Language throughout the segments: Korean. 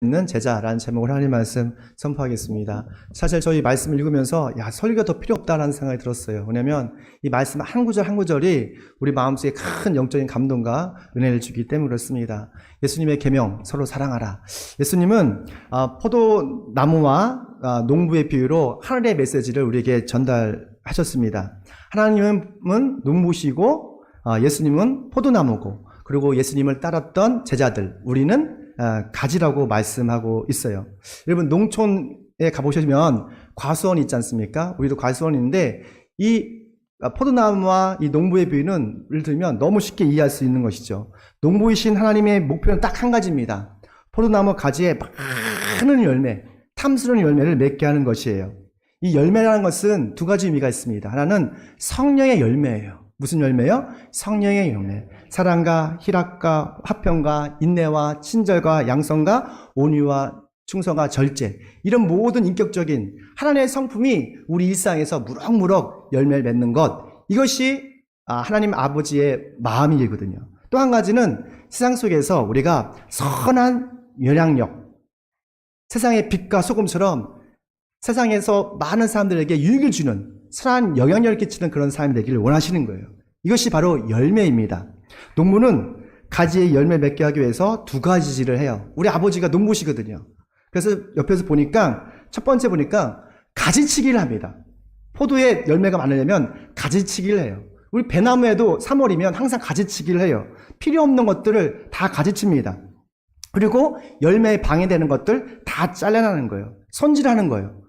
있는 제자라는 제목을 하나님 말씀 선포하겠습니다. 사실 저희 말씀을 읽으면서 야 설교가 더 필요 없다라는 생각이 들었어요. 왜냐하면 이 말씀 한 구절 한 구절이 우리 마음속에 큰 영적인 감동과 은혜를 주기 때문에 그렇습니다. 예수님의 계명 서로 사랑하라. 예수님은 아, 포도 나무와 아, 농부의 비유로 하늘의 메시지를 우리에게 전달하셨습니다. 하나님은 농부시고 아, 예수님은 포도나무고 그리고 예수님을 따랐던 제자들 우리는 아, 가지라고 말씀하고 있어요. 여러분 농촌에 가보시면 과수원이 있지 않습니까? 우리도 과수원인데 이 아, 포도나무와 이 농부의 비유는 예를 들면 너무 쉽게 이해할 수 있는 것이죠. 농부이신 하나님의 목표는 딱 한 가지입니다. 포도나무 가지에 많은 열매, 탐스러운 열매를 맺게 하는 것이에요. 이 열매라는 것은 두 가지 의미가 있습니다. 하나는 성령의 열매예요. 무슨 열매요? 성령의 열매. 사랑과 희락과 화평과 인내와 친절과 양성과 온유와 충성과 절제. 이런 모든 인격적인 하나님의 성품이 우리 일상에서 무럭무럭 열매를 맺는 것. 이것이 아, 하나님 아버지의 마음이거든요. 또 한 가지는 세상 속에서 우리가 선한 영향력, 세상의 빛과 소금처럼 세상에서 많은 사람들에게 유익을 주는 선한 영향력을 끼치는 그런 사람이 되기를 원하시는 거예요. 이것이 바로 열매입니다. 농부는 가지에 열매 맺게 하기 위해서 두 가지를 해요. 우리 아버지가 농부시거든요. 그래서 옆에서 보니까 첫 번째 보니까 가지치기를 합니다. 포도에 열매가 많으려면 가지치기를 해요. 우리 배나무에도 3월이면 항상 가지치기를 해요. 필요 없는 것들을 다 가지칩니다. 그리고 열매에 방해되는 것들 다 잘라내는 거예요. 손질하는 거예요.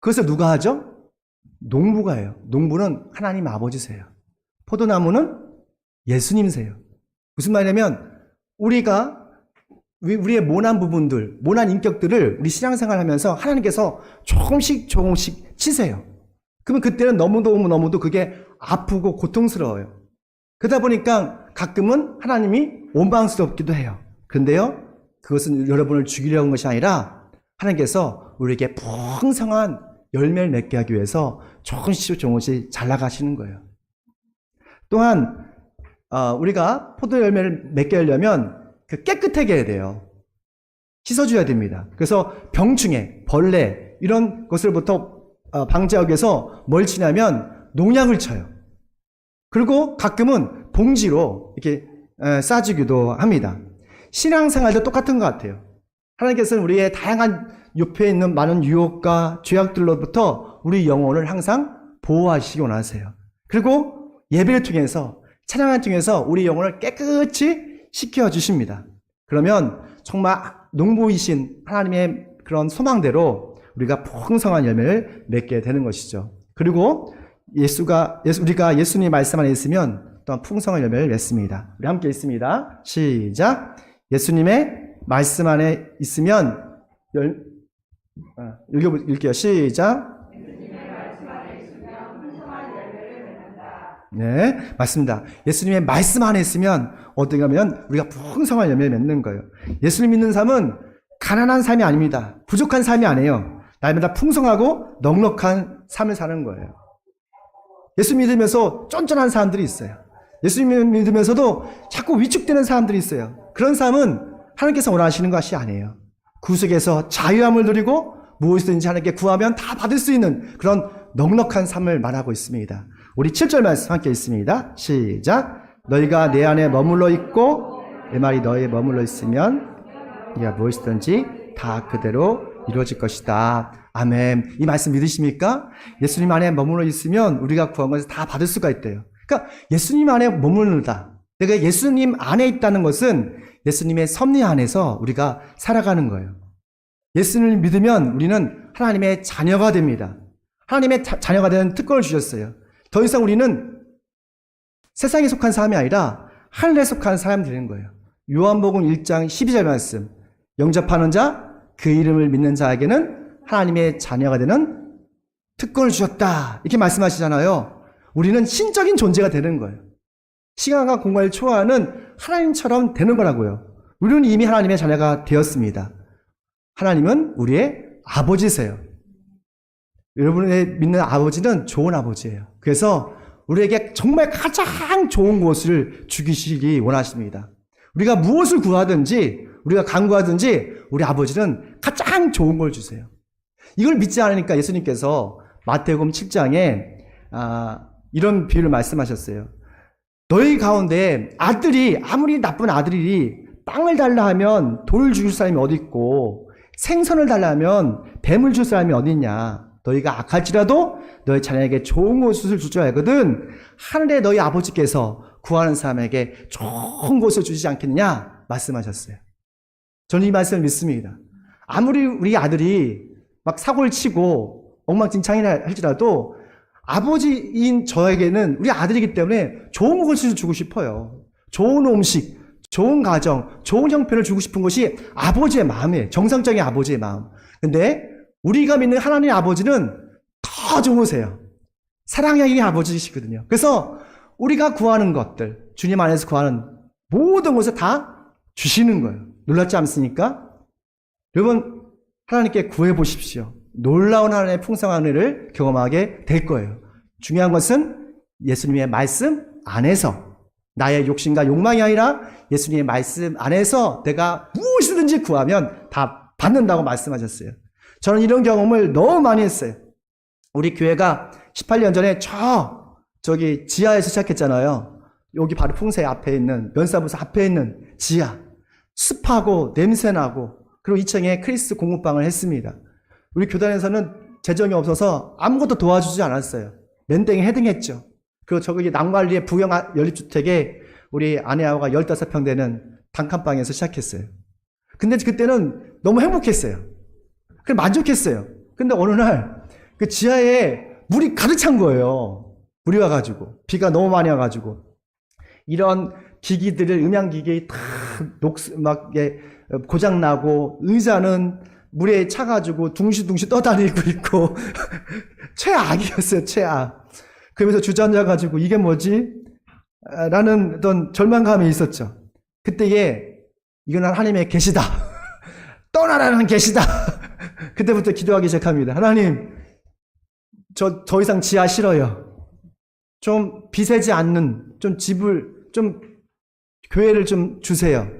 그것을 누가 하죠? 농부가 해요. 농부는 하나님 아버지세요. 포도나무는 예수님이세요. 무슨 말이냐면 우리가 우리의 모난 부분들, 모난 인격들을 우리 신앙생활 하면서 하나님께서 조금씩 조금씩 치세요. 그러면 그때는 너무너무 너무도 그게 아프고 고통스러워요. 그러다 보니까 가끔은 하나님이 원망스럽기도 해요. 근데요, 그것은 여러분을 죽이려는 것이 아니라 하나님께서 우리에게 풍성한 열매를 맺게 하기 위해서 조금씩 조금씩 잘 나가시는 거예요. 또한 어, 우리가 포도 열매를 맺게 하려면 그 깨끗하게 해야 돼요. 씻어줘야 됩니다. 그래서 병충해, 벌레 이런 것을부터 어, 방지하기 위해서 뭘 치냐면 농약을 쳐요. 그리고 가끔은 봉지로 이렇게 에, 싸주기도 합니다. 신앙생활도 똑같은 것 같아요. 하나님께서는 우리의 다양한 옆에 있는 많은 유혹과 죄악들로부터 우리 영혼을 항상 보호하시기 원하세요. 그리고 예배를 통해서 찬양을 통해서 우리 영혼을 깨끗이 시켜 주십니다. 그러면 정말 농부이신 하나님의 그런 소망대로 우리가 풍성한 열매를 맺게 되는 것이죠. 그리고 예수가 예수, 우리가 예수님 말씀 안에 있으면 또한 풍성한 열매를 맺습니다. 우리 함께 있습니다. 시작. 예수님의 말씀 안에 있으면 열 아, 읽어 읽게요. 시작. 네, 맞습니다. 예수님의 말씀 안에 있으면 어떻게 하면 우리가 풍성한 열매를 맺는 거예요. 예수님 믿는 삶은 가난한 삶이 아닙니다. 부족한 삶이 아니에요. 날마다 풍성하고 넉넉한 삶을 사는 거예요. 예수 믿으면서 쫀쫀한 사람들이 있어요. 예수 믿으면서도 자꾸 위축되는 사람들이 있어요. 그런 삶은 하나님께서 원하시는 것이 아니에요. 구속에서 자유함을 누리고 무엇이든지 하나님께 구하면 다 받을 수 있는 그런 넉넉한 삶을 말하고 있습니다. 우리 7절 말씀 함께 있습니다. 시작. 너희가 내 안에 머물러 있고 내 말이 너희에 머물러 있으면 네가 무엇이든지 다 그대로 이루어질 것이다. 아멘. 이 말씀 믿으십니까? 예수님 안에 머물러 있으면 우리가 구한 것을 다 받을 수가 있대요. 그러니까 예수님 안에 머무르다. 내가 예수님 안에 있다는 것은 예수님의 섭리 안에서 우리가 살아가는 거예요. 예수님을 믿으면 우리는 하나님의 자녀가 됩니다. 하나님의 자, 자녀가 되는 특권을 주셨어요. 더 이상 우리는 세상에 속한 사람이 아니라 하늘에 속한 사람이 되는 거예요. 요한복음 1장 12절 말씀. 영접하는 자, 그 이름을 믿는 자에게는 하나님의 자녀가 되는 특권을 주셨다. 이렇게 말씀하시잖아요. 우리는 신적인 존재가 되는 거예요. 시간과 공간을 초월하는 하나님처럼 되는 거라고요. 우리는 이미 하나님의 자녀가 되었습니다. 하나님은 우리의 아버지세요. 여러분의 믿는 아버지는 좋은 아버지예요. 그래서 우리에게 정말 가장 좋은 것을 주기시기 원하십니다. 우리가 무엇을 구하든지 우리가 간구하든지 우리 아버지는 가장 좋은 걸 주세요. 이걸 믿지 않으니까 예수님께서 마태복음 7장에 아, 이런 비유를 말씀하셨어요. 너희 가운데 아들이 아무리 나쁜 아들이 빵을 달라 하면 돌을 줄 사람이 어디 있고 생선을 달라 하면 뱀을 줄 사람이 어디 있냐? 너희가 악할지라도 너희 자녀에게 좋은 것을 줄 줄 알거든. 하늘에 너희 아버지께서 구하는 사람에게 좋은 것을 주시지 않겠느냐? 말씀하셨어요. 저는 이 말씀을 믿습니다. 아무리 우리 아들이 막 사고를 치고 엉망진창이나 할지라도 아버지인 저에게는 우리 아들이기 때문에 좋은 것을 주고 싶어요. 좋은 음식, 좋은 가정, 좋은 형편을 주고 싶은 것이 아버지의 마음이에요. 정상적인 아버지의 마음. 근데 우리가 믿는 하나님 아버지는 더 좋으세요. 사랑의 아버지시거든요. 그래서 우리가 구하는 것들, 주님 안에서 구하는 모든 것을 다 주시는 거예요. 놀랍지 않습니까? 여러분, 하나님께 구해 보십시오. 놀라운 하나님의 풍성한 은혜를 경험하게 될 거예요. 중요한 것은 예수님의 말씀 안에서 나의 욕심과 욕망이 아니라 예수님의 말씀 안에서 내가 무엇이든지 구하면 다 받는다고 말씀하셨어요. 저는 이런 경험을 너무 많이 했어요. 우리 교회가 18년 전에 저 저기 지하에서 시작했잖아요. 여기 바로 풍세 앞에 있는 면사무소 앞에 있는 지하 습하고 냄새나고 그리고 2층에 크리스 공부방을 했습니다. 우리 교단에서는 재정이 없어서 아무것도 도와주지 않았어요. 맨땡이 헤딩했죠. 그리고 저기 남관리의 부경 연립주택에 우리 아내하고가 15평 되는 단칸방에서 시작했어요. 근데 그때는 너무 행복했어요. 그 만족했어요. 근데 어느 날 그 지하에 물이 가득 찬 거예요. 물이 와가지고 비가 너무 많이 와가지고 이런 기기들을 음향기기 다 녹스 막 예, 고장 나고 의자는 물에 차가지고 둥실둥실 떠다니고 있고 최악이었어요 최악. 그러면서 주저앉아 가지고 이게 뭐지? 아, 라는 어떤 절망감이 있었죠. 그때 에 이건 하나님의 계시다. 떠나라는 계시다. 그때부터 기도하기 시작합니다. 하나님, 저 더 이상 지하 싫어요. 좀 비세지 않는 좀 집을 좀 교회를 좀 주세요.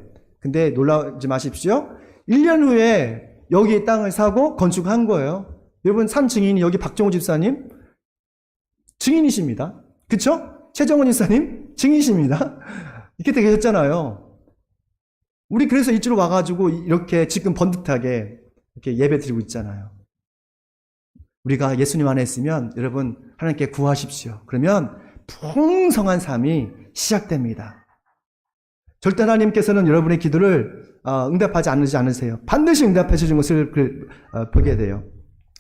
근데 놀라지 마십시오. 1년 후에 여기 땅을 사고 건축한 거예요. 여러분 산 증인이 여기 박정호 집사님 증인이십니다. 그쵸? 최정원 집사님 증인이십니다. 이렇게 되게 계셨잖아요. 우리 그래서 이쪽으로 와가지고 이렇게 지금 번듯하게 이렇게 예배 드리고 있잖아요. 우리가 예수님 안에 있으면 여러분 하나님께 구하십시오. 그러면 풍성한 삶이 시작됩니다. 절대 하나님께서는 여러분의 기도를 어, 응답하지 않으지 않으세요. 반드시 응답해 주신 것을 그, 어, 보게 돼요.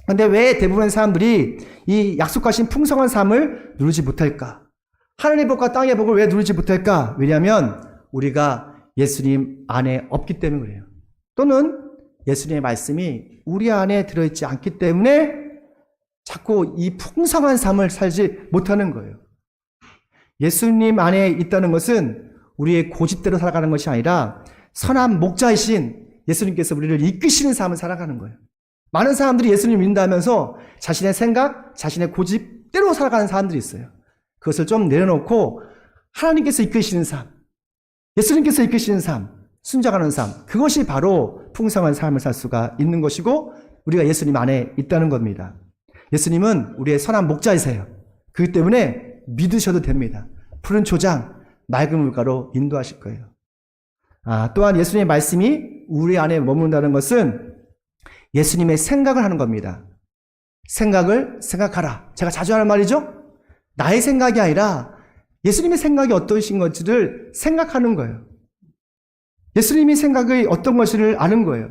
근데 왜 대부분의 사람들이 이 약속하신 풍성한 삶을 누리지 못할까? 하늘의 복과 땅의 복을 왜 누리지 못할까? 왜냐하면 우리가 예수님 안에 없기 때문에 그래요. 또는 예수님의 말씀이 우리 안에 들어있지 않기 때문에 자꾸 이 풍성한 삶을 살지 못하는 거예요. 예수님 안에 있다는 것은 우리의 고집대로 살아가는 것이 아니라 선한 목자이신 예수님께서 우리를 이끄시는 삶을 살아가는 거예요. 많은 사람들이 예수님 믿는다면서 자신의 생각, 자신의 고집대로 살아가는 사람들이 있어요. 그것을 좀 내려놓고 하나님께서 이끄시는 삶, 예수님께서 이끄시는 삶, 순종하는 삶, 그것이 바로 풍성한 삶을 살 수가 있는 것이고 우리가 예수님 안에 있다는 겁니다. 예수님은 우리의 선한 목자이세요. 그렇기 때문에 믿으셔도 됩니다. 푸른 초장, 맑은 물가로 인도하실 거예요. 아, 또한 예수님의 말씀이 우리 안에 머문다는 것은 예수님의 생각을 하는 겁니다. 생각을 생각하라. 제가 자주 하는 말이죠? 나의 생각이 아니라 예수님의 생각이 어떠신 건지를 생각하는 거예요. 예수님이 생각이 어떤 것을 아는 거예요.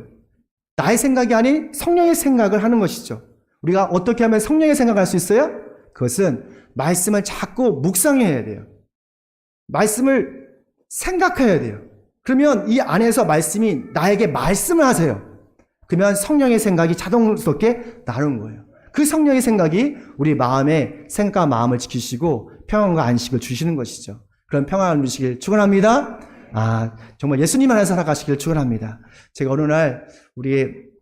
나의 생각이 아닌 성령의 생각을 하는 것이죠. 우리가 어떻게 하면 성령의 생각을 할수 있어요? 그것은 말씀을 자꾸 묵상해야 돼요. 말씀을 생각해야 돼요. 그러면 이 안에서 말씀이 나에게 말씀을 하세요. 그러면 성령의 생각이 자동스럽게 나는 거예요. 그 성령의 생각이 우리 마음의 생각과 마음을 지키시고 평안과 안식을 주시는 것이죠. 그런 평안을 누시길 축원합니다. 아 정말 예수님 안에 살아가시길 축원합니다. 제가 어느 날 우리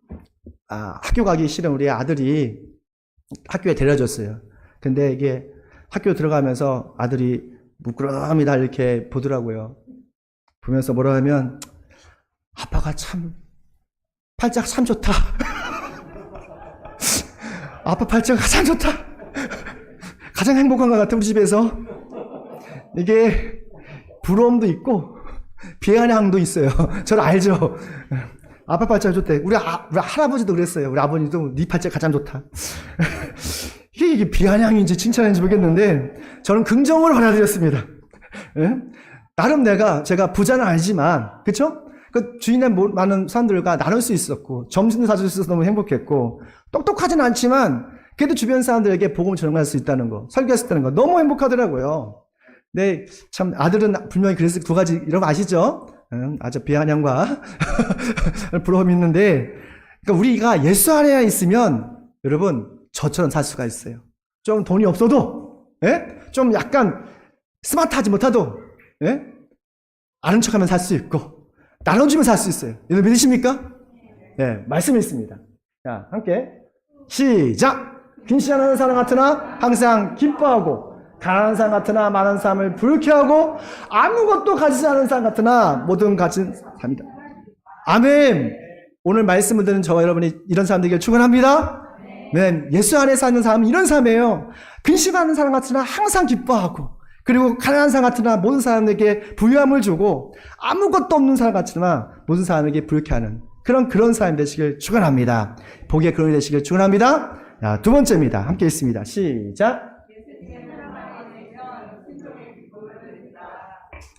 아, 학교 가기 싫은 우리 아들이 학교에 데려줬어요. 근데 이게 학교 들어가면서 아들이 부끄러움이 다 이렇게 보더라고요. 보면서 뭐라 하면 아빠가 참 팔자가 참 좋다. 아빠 팔자가 참 좋다. 가장 행복한 것 같아 우리 집에서 이게 부러움도 있고 비아냥도 있어요. 저를 알죠. 아빠 팔자가 좋대. 우리, 아, 우리 할아버지도 그랬어요. 우리 아버님도 네 팔자 가장 좋다. 이게, 이게 비아냥인지 칭찬인지 모르겠는데 저는 긍정을 받아들였습니다. 예? 나름 내가 제가 부자는 아니지만 그쵸? 그 주인의 모- 많은 사람들과 나눌 수 있었고 점심도 사줄 수 있어서 너무 행복했고 똑똑하진 않지만 그래도 주변 사람들에게 복음을 전할 수 있다는 거 설교했다는 거 너무 행복하더라고요. 네, 참 아들은 분명히 그래서 두 가지 거 아시죠? 음, 아주 비아냥과 부러움이 있는데 그러니까 우리가 예수 안에 있으면 여러분 저처럼 살 수가 있어요. 좀 돈이 없어도 예? 좀 약간 스마트하지 못하도 예? 아는 척하면 살 수 있고 나눠주면 살 수 있어요. 여러분 믿으십니까? 네, 말씀이 있습니다. 자, 함께 시작. 빈시하는 사람 같으나 항상 기뻐하고 가난한 사람 같으나 많은 사람을 불쾌하고 아무것도 가지지 않은 사람 같으나 모든 가진 사람이다. 아멘. 오늘 말씀을 듣는 저와 여러분이 이런 사람들에게 축원합니다. 네, 예수 안에 사는 사람은 이런 사람이에요. 근심하는 사람 같으나 항상 기뻐하고 그리고 가난한 사람 같으나 모든 사람에게 부유함을 주고 아무것도 없는 사람 같으나 모든 사람에게 불쾌 하는 그런 그런 사람 되시길 축원합니다. 복의 그런 되시길 축원합니다. 자, 두 번째입니다. 함께 있습니다. 시작.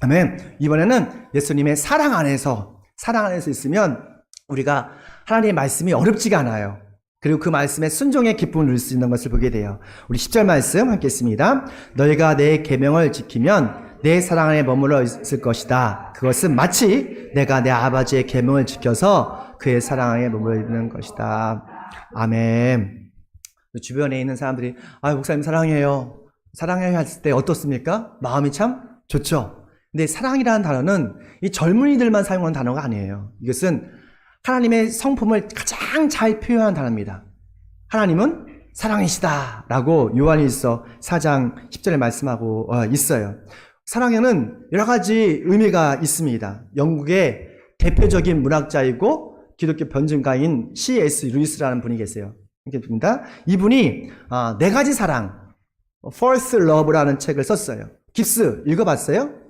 아멘. 이번에는 예수님의 사랑 안에서 사랑 안에서 있으면 우리가 하나님의 말씀이 어렵지가 않아요. 그리고 그 말씀에 순종의 기쁨을 누릴 수 있는 것을 보게 돼요. 우리 10절 말씀 함께 있습니다. 너희가 내 계명을 지키면 내 사랑 안에 머물러 있을 것이다. 그것은 마치 내가 내 아버지의 계명을 지켜서 그의 사랑 안에 머물러 있는 것이다. 아멘. 주변에 있는 사람들이 아 목사님 사랑해요. 사랑해요 했을 때 어떻습니까? 마음이 참 좋죠. 근데 사랑이라는 단어는 이 젊은이들만 사용하는 단어가 아니에요. 이것은 하나님의 성품을 가장 잘 표현한 단어입니다. 하나님은 사랑이시다. 라고 요한일서 4장 10절에 말씀하고 어, 있어요. 사랑에는 여러 가지 의미가 있습니다. 영국의 대표적인 문학자이고 기독교 변증가인 C.S. 루이스라는 분이 계세요. 이렇게 봅니다. 이분이 아, 네 가지 사랑, First Love라는 책을 썼어요. 깁스 읽어봤어요?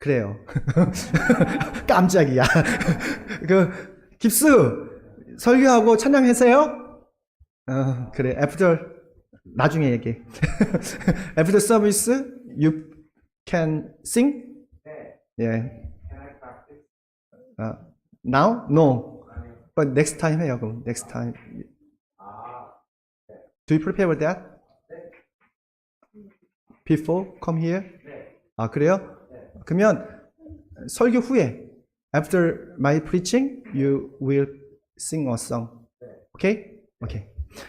그래요. 깜짝이야. 그 깁스 설교하고 찬양했어요? 어, 그래. After 나중에 얘기. After service you can sing? 예. 어, now? No. But next time 해요. 그럼 next time. Do you prepare for that? Before come here? 아 그래요? 그러면 설교 후에 after my preaching you will sing a song. 오케이? 오케이.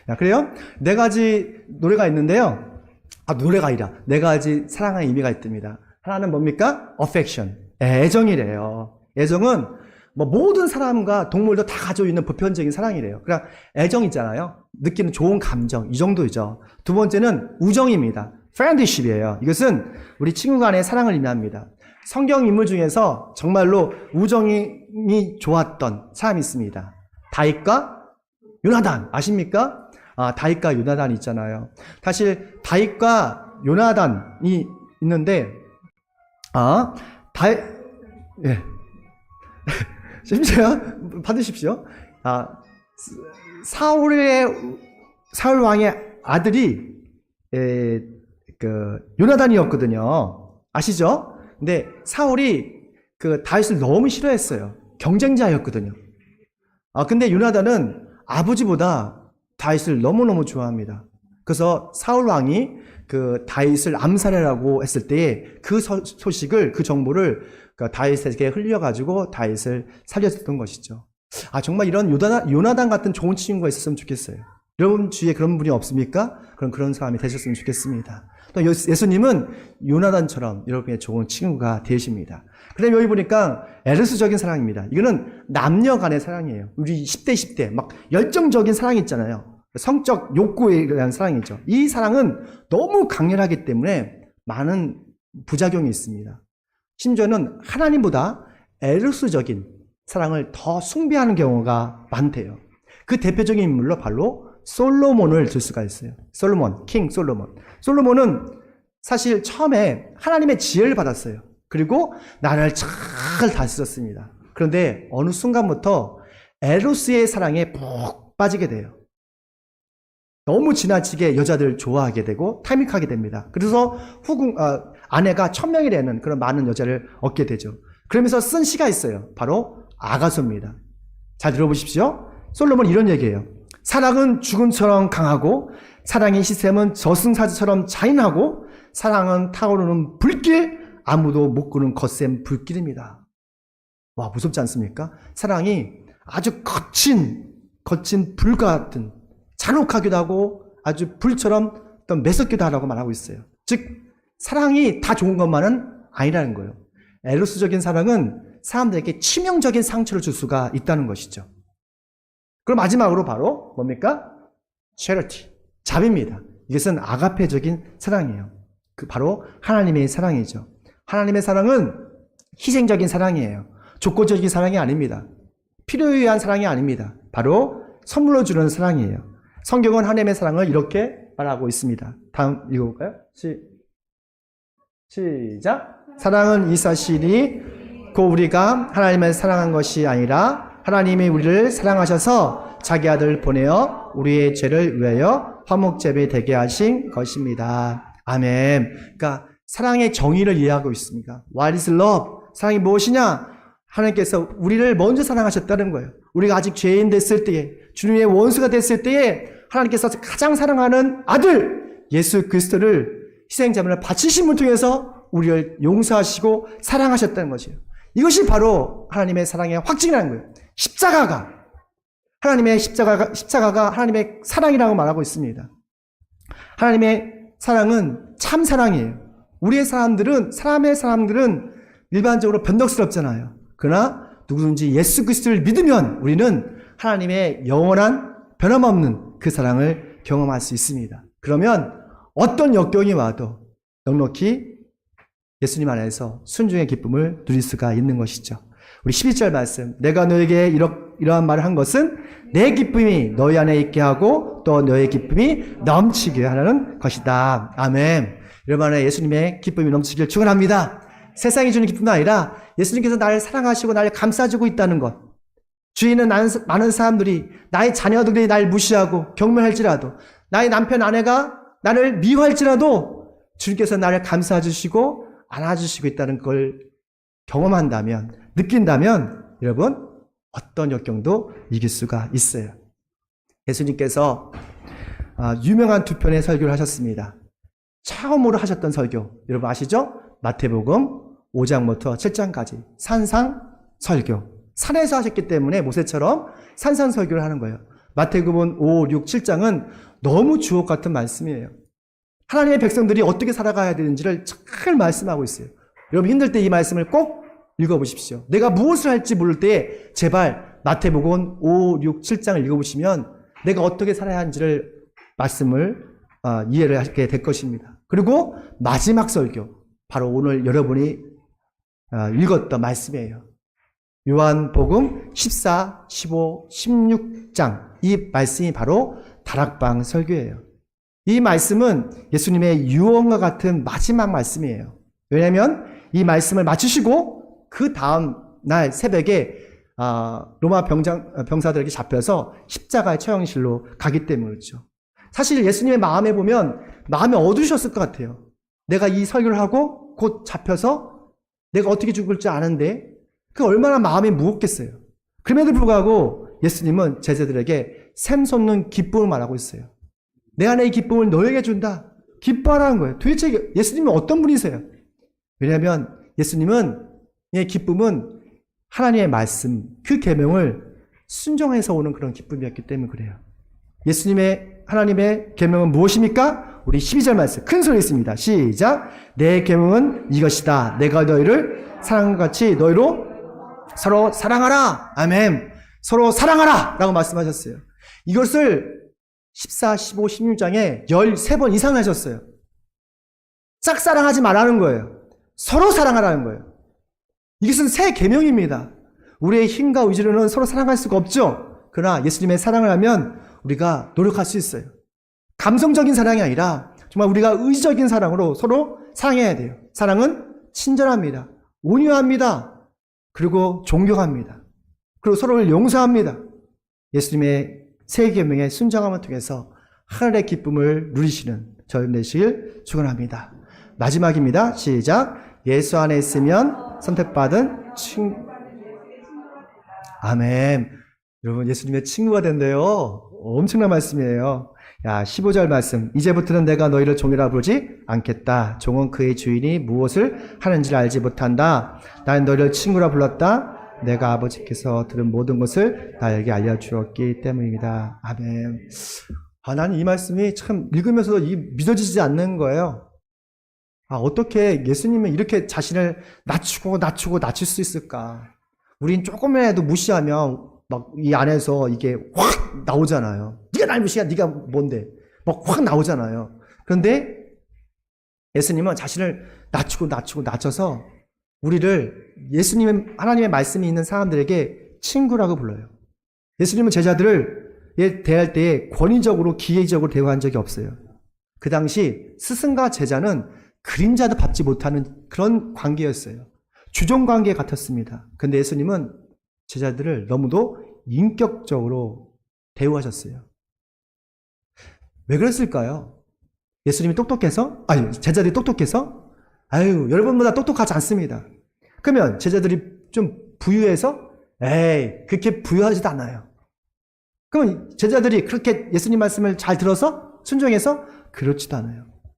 자, 그래요? 네 가지 노래가 있는데요. 아, 노래가 아니라 네 가지 사랑의 의미가 있답니다. 하나는 뭡니까? affection. 애정이래요. 애정은 뭐 모든 사람과 동물도 다 가지고 있는 보편적인 사랑이래요. 그냥 애정 있잖아요. 느끼는 좋은 감정 이 정도이죠. 두 번째는 우정입니다. friendship이에요. 이것은 우리 친구 간의 사랑을 의미합니다. 성경 인물 중에서 정말로 우정이 좋았던 사람이 있습니다. 다윗과 요나단 아십니까? 아, 다윗과 요나단 있잖아요. 사실 다윗과 요나단이 있는데 아, 다윗 예. 심지어 받으십시오. 아, 사울의 사울 왕의 아들이 에, 그 요나단이었거든요. 아시죠? 근데 사울이 그 다윗을 너무 싫어했어요. 경쟁자였거든요. 아 근데 요나단은 아버지보다 다윗을 너무너무 좋아합니다. 그래서 사울 왕이 그 다윗을 암살하라고 했을 때에 그 소식을 그 정보를 그 다윗에게 흘려가지고 다윗을 살렸던 것이죠. 아 정말 이런 요나단 같은 좋은 친구가 있었으면 좋겠어요. 여러분 주위에 그런 분이 없습니까? 그럼 그런 사람이 되셨으면 좋겠습니다. 또 예수님은 요나단처럼 여러분의 좋은 친구가 되십니다. 그다음에 여기 보니까 에르스적인 사랑입니다. 이거는 남녀 간의 사랑이에요. 우리 10대 10대 막 열정적인 사랑이 있잖아요. 성적 욕구에 대한 사랑이죠. 이 사랑은 너무 강렬하기 때문에 많은 부작용이 있습니다. 심지어는 하나님보다 에르스적인 사랑을 더 숭배하는 경우가 많대요. 그 대표적인 인물로 바로 솔로몬을 들 수가 있어요. 솔로몬, 킹 솔로몬. 솔로몬은 사실 처음에 하나님의 지혜를 받았어요. 그리고 나를 잘 다스렸습니다. 그런데 어느 순간부터 에로스의 사랑에 푹 빠지게 돼요. 너무 지나치게 여자들 좋아하게 되고 타임하게 됩니다. 그래서 후궁 아, 아내가 천 명이 되는 그런 많은 여자를 얻게 되죠. 그러면서 쓴 시가 있어요. 바로 아가서입니다. 잘 들어보십시오. 솔로몬 이런 얘기예요. 사랑은 죽음처럼 강하고 사랑의 시샘은 저승사자처럼 잔인하고 사랑은 타오르는 불길 아무도 못 끄는 거센 불길입니다. 와 무섭지 않습니까? 사랑이 아주 거친 거친 불 같은 잔혹하기도 하고 아주 불처럼 어떤 매섭기도 하라고 말하고 있어요. 즉 사랑이 다 좋은 것만은 아니라는 거예요. 에로스적인 사랑은 사람들에게 치명적인 상처를 줄 수가 있다는 것이죠. 그럼 마지막으로 바로 뭡니까? charity, 자비입니다. 이것은 아가페적인 사랑이에요. 그 바로 하나님의 사랑이죠. 하나님의 사랑은 희생적인 사랑이에요. 조건적인 사랑이 아닙니다. 필요에 의한 사랑이 아닙니다. 바로 선물로 주는 사랑이에요. 성경은 하나님의 사랑을 이렇게 말하고 있습니다. 다음 읽어볼까요? 시, 시작. 사랑은 이 사실이 곧 우리가 하나님을 사랑한 것이 아니라 하나님이 우리를 사랑하셔서 자기 아들 보내어 우리의 죄를 위하여 화목제비 되게 하신 것입니다. 아멘. 그러니까 사랑의 정의를 이해하고 있습니다. What is love? 사랑이 무엇이냐? 하나님께서 우리를 먼저 사랑하셨다는 거예요. 우리가 아직 죄인 됐을 때에 주님의 원수가 됐을 때에 하나님께서 가장 사랑하는 아들 예수 그리스도를 희생자문을 바치심을 통해서 우리를 용서하시고 사랑하셨다는 것이에요. 이것이 바로 하나님의 사랑의 확증이라는 거예요. 십자가가 하나님의 십자가가 십자가가 하나님의 사랑이라고 말하고 있습니다. 하나님의 사랑은 참 사랑이에요. 우리의 사람들은 사람의 사람들은 일반적으로 변덕스럽잖아요. 그러나 누구든지 예수 그리스도를 믿으면 우리는 하나님의 영원한 변함없는 그 사랑을 경험할 수 있습니다. 그러면 어떤 역경이 와도 넉넉히 예수님 안에서 순종의 기쁨을 누릴 수가 있는 것이죠. 우리 12절 말씀. 내가 너에게 이러, 이러한 말을 한 것은 내 기쁨이 너희 안에 있게 하고 또 너의 기쁨이 넘치게 하는 것이다. 아멘. 여러분 안에 예수님의 기쁨이 넘치길 축원합니다. 세상이 주는 기쁨도 아니라 예수님께서 나를 사랑하시고 나를 감싸주고 있다는 것. 주위는 많은 사람들이 나의 자녀들이 날 무시하고 경멸할지라도 나의 남편 아내가 나를 미워할지라도 주님께서 나를 감싸주시고 안아주시고 있다는 걸 경험한다면 느낀다면 여러분 어떤 역경도 이길 수가 있어요. 예수님께서 아, 유명한 두 편의 설교를 하셨습니다. 처음으로 하셨던 설교 여러분 아시죠? 마태복음 5장부터 7장까지 산상 설교 산에서 하셨기 때문에 모세처럼 산상 설교를 하는 거예요. 마태복음 5, 6, 7장은 너무 주옥 같은 말씀이에요. 하나님의 백성들이 어떻게 살아가야 되는지를 잘 말씀하고 있어요. 여러분 힘들 때 이 말씀을 꼭 읽어보십시오. 내가 무엇을 할지 모를 때 제발 마태복음 5, 6, 7장을 읽어보시면 내가 어떻게 살아야 하는지를 말씀을 어, 이해를 하게 될 것입니다. 그리고 마지막 설교 바로 오늘 여러분이 어, 읽었던 말씀이에요. 요한복음 14, 15, 16장 이 말씀이 바로 다락방 설교예요. 이 말씀은 예수님의 유언과 같은 마지막 말씀이에요. 왜냐하면 이 말씀을 마치시고 그 다음 날 새벽에 아, 로마 병장, 병사들에게 잡혀서 십자가의 처형실로 가기 때문이죠. 사실 예수님의 마음에 보면 마음이 어두우셨을 것 같아요. 내가 이 설교를 하고 곧 잡혀서 내가 어떻게 죽을지 아는데 그 얼마나 마음이 무겁겠어요. 그럼에도 불구하고 예수님은 제자들에게 샘솟는 기쁨을 말하고 있어요. 내 안에 이 기쁨을 너에게 준다. 기뻐하라는 거예요. 도대체 예수님은 어떤 분이세요? 왜냐하면 예수님은 이 기쁨은 하나님의 말씀, 그 계명을 순종해서 오는 그런 기쁨이었기 때문에 그래요. 예수님의 하나님의 계명은 무엇입니까? 우리 12절 말씀 큰 소리 있습니다. 시작. 내 계명은 이것이다. 내가 너희를 사랑같이 너희로 서로 사랑하라. 아멘. 서로 사랑하라. 라고 말씀하셨어요. 이것을 14, 15, 16장에 13번 이상 하셨어요. 짝사랑하지 말라는 거예요. 서로 사랑하라는 거예요. 이것은 새 계명입니다. 우리의 힘과 의지로는 서로 사랑할 수가 없죠. 그러나 예수님의 사랑을 하면 우리가 노력할 수 있어요. 감성적인 사랑이 아니라 정말 우리가 의지적인 사랑으로 서로 사랑해야 돼요. 사랑은 친절합니다. 온유합니다. 그리고 존경합니다. 그리고 서로를 용서합니다. 예수님의 세 계명의 순종함을 통해서 하늘의 기쁨을 누리시는 저희 되시길 축원합니다. 마지막입니다. 시작. 예수 안에 있으면 선택받은 친 아멘. 여러분 예수님의 친구가 된대요. 엄청난 말씀이에요. 야, 15절 말씀. 이제부터는 내가 너희를 종이라 부르지 않겠다. 종은 그의 주인이 무엇을 하는지를 알지 못한다. 나는 너희를 친구라 불렀다. 내가 아버지께서 들은 모든 것을 나에게 알려주었기 때문입니다. 아멘. 아, 나는 이 말씀이 참 읽으면서도 이 믿어지지 않는 거예요. 아, 어떻게 예수님은 이렇게 자신을 낮추고 낮추고 낮출 수 있을까? 우린 조금이라도 무시하면 막 이 안에서 이게 확 나오잖아요. 네가 날 무시야, 네가 뭔데? 막 확 나오잖아요. 그런데 예수님은 자신을 낮추고 낮추고 낮춰서 우리를 예수님의 하나님의 말씀이 있는 사람들에게 친구라고 불러요. 예수님은 제자들을 예, 대할 때에 권위적으로 기회적으로 대우한 적이 없어요. 그 당시 스승과 제자는 그림자도 밟지 못하는 그런 관계였어요. 주종 관계 같았습니다. 근데 예수님은 제자들을 너무도 인격적으로 대우하셨어요. 왜 그랬을까요? 예수님이 똑똑해서? 아니, 제자들이 똑똑해서? 아유, 여러분보다 똑똑하지 않습니다. 그러면 제자들이 좀 부유해서? 에이, 그렇게 부유하지도 않아요. 그러면 제자들이 그렇게 예수님 말씀을 잘 들어서? 순종해서? 그렇지도 않아요.